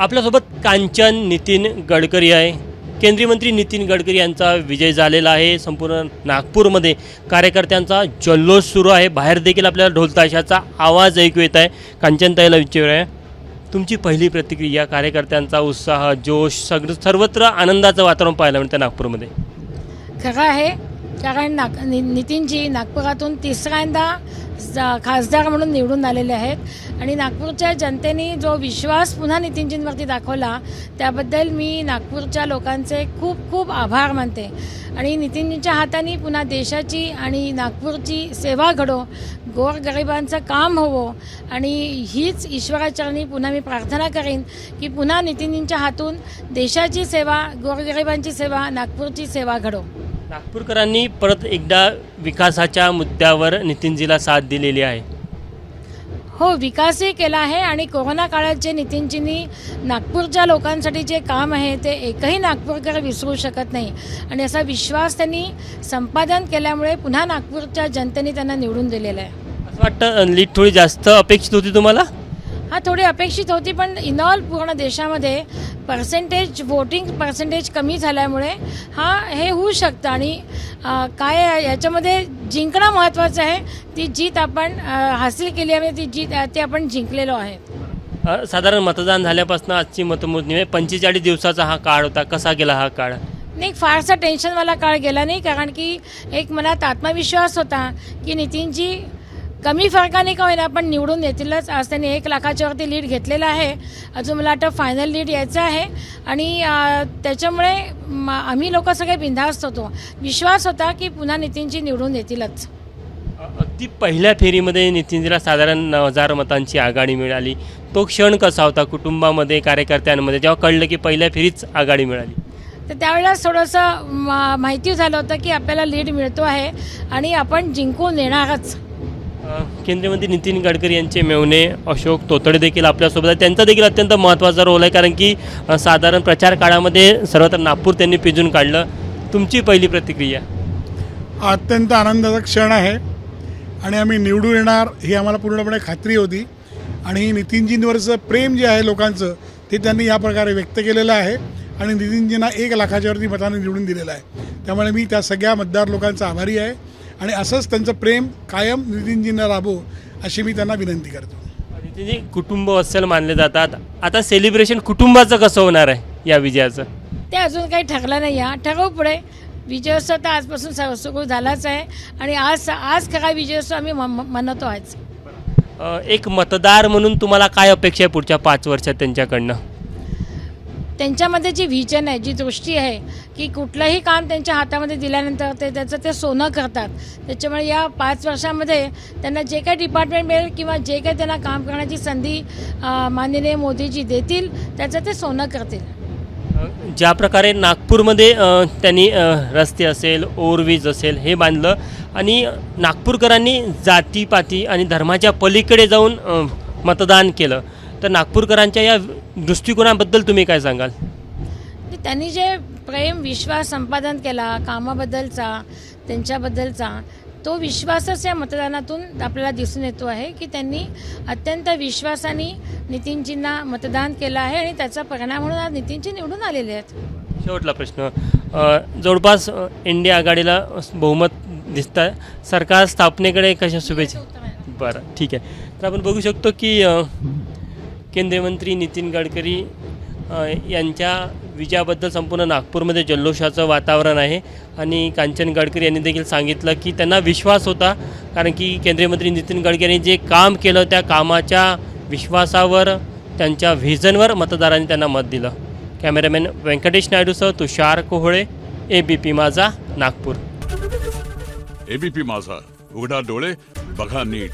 आपल्यासोबत कांचन नितीन गडकरी आहे. केंद्रीय मंत्री नितीन गडकरी यांचा विजय झालेला आहे. संपूर्ण नागपूरमध्ये कार्यकर्त्यांचा जल्लोष सुरू आहे. बाहेर देखील आपल्याला ढोलताशाचा आवाज ऐकू येत आहे. कांचनताईला विचारूया. तुमची पहिली प्रतिक्रिया कार्यकर्त्यांचा उत्साह जोश सगळं सर्वत्र आनंदाचं वातावरण पाहायला मिळतं नागपूरमध्ये. खरं आहे कारण नाग नि नितीनजी नागपुरातून तिसऱ्यांदा खासदार म्हणून निवडून आलेले आहेत. आणि नागपूरच्या जनतेने जो विश्वास पुन्हा नितीनजींवरती दाखवला त्याबद्दल मी नागपूरच्या लोकांचे खूप खूप आभार मानते. आणि नितीनजींच्या हाताने पुन्हा देशाची आणि नागपूरची सेवा घडो गोरगरिबांचं काम होवो. आणि हीच ईश्वराचरणी पुन्हा मी प्रार्थना करेन की पुन्हा नितीनजींच्या हातून देशाची सेवा गोरगरिबांची सेवा नागपूरची सेवा घडो. नागपूरकरांनी परत एकदा विकासाच्या मुद्द्यावर नितीनजीला साथ दिलेली आहे. हो विकासही केला आहे आणि कोरोना काळात जे नितीनजींनी नागपूरच्या लोकांसाठी जे काम आहे ते एकही नागपूरकर विसरू शकत नाही. आणि असा विश्वास त्यांनी संपादन केल्यामुळे पुन्हा नागपूरच्या जनतेने त्यांना निवडून दिलेला आहे. असं वाटतं लीड थोडी जास्त अपेक्षित होती तुम्हाला? हा थोडी अपेक्षित होती पण इन ऑल पूर्ण देशामध्ये पर्सेंटेज वोटिंग पर्सेंटेज कमी झाल्यामुळे हा हे होऊ शकतं. आणि काय याच्यामध्ये जिंकणं महत्त्वाचं आहे. ती जीत आपण हासिल केली आहे ती जीत ती आपण जिंकलेलो आहे. साधारण मतदान झाल्यापासून आजची मतमोजणी म्हणजे पंचेचाळीस दिवसाचा हा काळ होता. कसा गेला हा काळ? नाही फारसा टेन्शनवाला काळ गेला नाही कारण की एक मनात आत्मविश्वास होता की नितीनजी कमी फरकाने का होईना पण निवडून येतीलच. आज त्यांनी एक लाखाच्या वरती लीड घेतलेला आहे. अजून मला वाटतं फायनल लीड यायचं आहे. आणि त्याच्यामुळे आम्ही लोक सगळे बिनधास्त होतो. विश्वास होता की पुन्हा नितीनजी निवडून येतीलच. अगदी पहिल्या फेरीमध्ये नितीनजीला साधारण नऊ हजार मतांची आघाडी मिळाली. तो क्षण कसा होता? कुटुंबामध्ये कार्यकर्त्यांमध्ये जेव्हा कळलं की पहिल्या फेरीच आघाडी मिळाली. तर त्यावेळेला थोडंसं म- माहिती झालं होतं की आपल्याला लीड मिळतो आहे. आणि आपण जिंकून येणारच. केंद्रीय मंत्री नितीन गडकरी यांचे मेवणे अशोक तोतडे देखील आपल्यासोबत आहे त्यांचा देखील अत्यंत महत्त्वाचा रोल आहे कारण की साधारण प्रचार काळामध्ये सर्वत्र नागपूर त्यांनी पिजून काढलं. तुमची पहिली प्रतिक्रिया? अत्यंत आनंदाचा क्षण आहे. आणि आम्ही निवडून येणार ही आम्हाला पूर्णपणे खात्री होती. आणि नितीनजींवरचं प्रेम जे आहे लोकांचं ते त्यांनी या प्रकारे व्यक्त केलेलं आहे. आणि नितीनजींना एक लाखाच्यावरती मताने निवडून दिलेलं आहे. त्यामुळे मी त्या सगळ्या मतदार लोकांचा आभारी आहे. आणि असंच त्यांचं प्रेम कायम नितीनजींना राबो अशी मी त्यांना विनंती करतो. नितीनजी कुटुंब वत्सल मानले जातात. आता सेलिब्रेशन कुटुंबाचं कसं होणार आहे या विजयाचं? ते अजून काही ठरलं नाही आहे ठरवू पुढे. विजयोत्सव तर आजपासून स- सुरू झालाच आहे. आणि आज आज खरा विजयोत्सव आम्ही म- म- मनवतो आज. अ, एक मतदार म्हणून तुम्हाला काय अपेक्षा आहे पुढच्या पाच वर्षात त्यांच्याकडनं? त्यांच्यामध्ये जी व्हिजन आहे जी दृष्टी आहे की कुठलंही काम त्यांच्या हातामध्ये दिल्यानंतर ते त्याचं ते सोनं करतात. त्याच्यामुळे या पाच वर्षामध्ये त्यांना जे काही डिपार्टमेंट मिळेल किंवा जे काही त्यांना काम करण्याची संधी माननीय मोदीजी देतील त्याचं ते सोनं करतील. ज्या प्रकारे नागपूरमध्ये त्यांनी रस्ते असेल ओव्हरब्रिज असेल हे बांधलं आणि नागपूरकरांनी जातीपाती आणि धर्माच्या पलीकडे जाऊन मतदान केलं. तर नागपूरकरांच्या या दृष्टिकोनाबद्दल तुम्ही काय सांगाल? त्यांनी जे प्रेम विश्वास संपादन केला कामाबद्दलचा त्यांच्याबद्दलचा तो विश्वासच या मतदानातून आपल्याला दिसून येतो आहे की त्यांनी अत्यंत विश्वासाने नितीनजींना मतदान केलं आहे आणि त्याचा परिणाम म्हणून आज नितीनजी निवडून आलेले आहेत. शेवटला प्रश्न. जवळपास इंडिया आघाडीला बहुमत दिसतं आहे सरकार स्थापनेकडे कशा शुभेच्छा? बरं ठीक आहे. तर आपण बघू शकतो की केंद्रीय मंत्री नितीन गडकरी यांच्या विजयाबद्दल संपूर्ण नागपूरमध्ये जल्लोषाचं वातावरण आहे. आणि कांचन गडकरी यांनी देखील सांगितलं की त्यांना विश्वास होता कारण की केंद्रीय मंत्री नितीन गडकरी यांनी जे काम केलं त्या कामाच्या विश्वासावर त्यांच्या व्हिजनवर मतदारांनी त्यांना मत दिलं. Cameraman Venkatesh नायडूसह Tushar Kohale A B P Majha Nagpur. A B P माझा. उघडा डोळे बघा नीट.